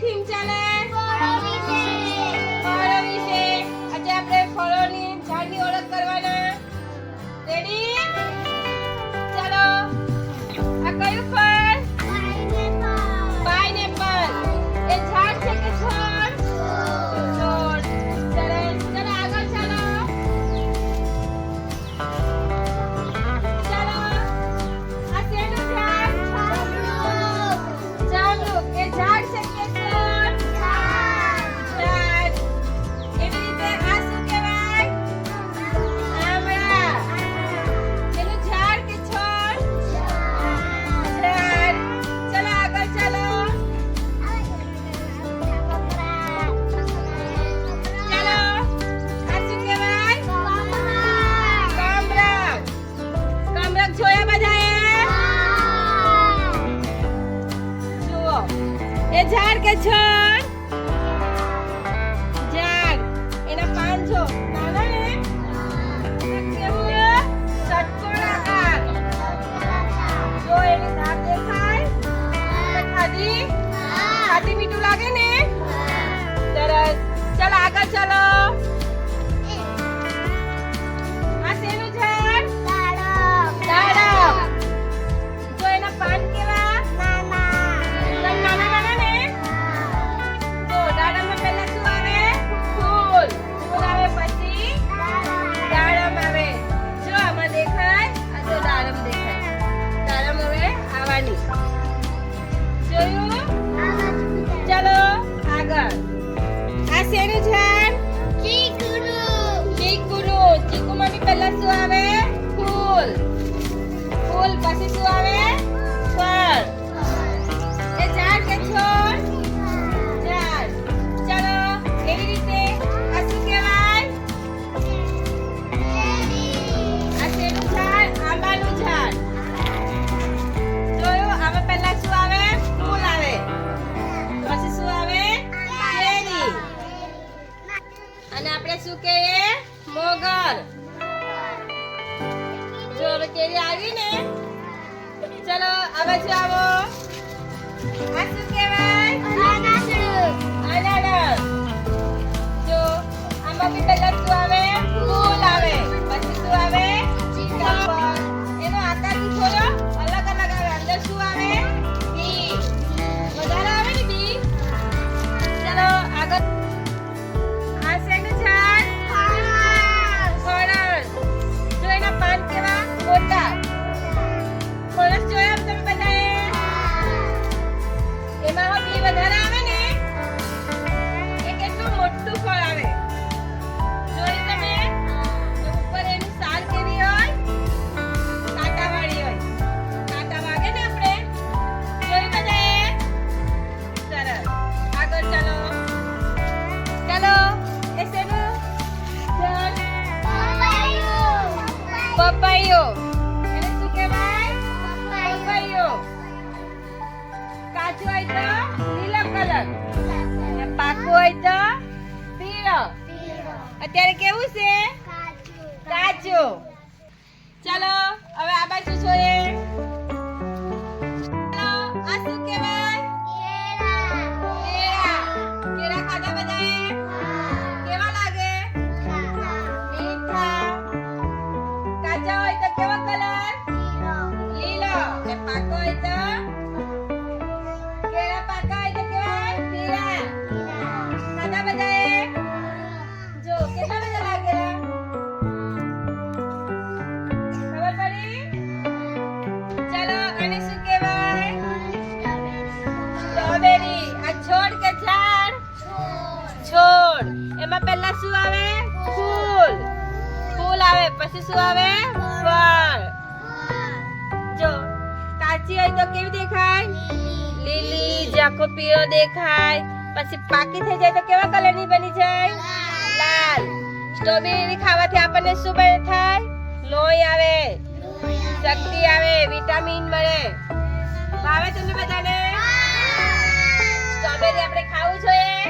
听家嘞 Kaçar kaçar. પહેલા શું આવે? ફૂલ. ફૂલ પછી શું આવે? ઘેરે આવીને. ચલો હવે જાઓ આ પપૈયો એને શું કહેવાય? પપૈયો કાચો હોય તો લીલો કલર. અને પાકો હોય તો પીળો. અત્યારે કેવું છે? કાચો. ચાલો હવે આ બાજુ જોઈએ. પછી શું આવે? ફળ. જો કાચી હોય તો કેવી દેખાય? લીલી. જે પીળો દેખાય. પછી પાકી થઈ જાય તો કેવા કલરની બની જાય? લાલ. સ્ટ્રોબેરી ખાવાથી આપણને શું બને થાય? લોહી આવે. શક્તિ આવે. વિટામિન મળે. ભાવે તમને બધાને? સ્ટ્રોબેરી આપણે ખાવું જોઈએ.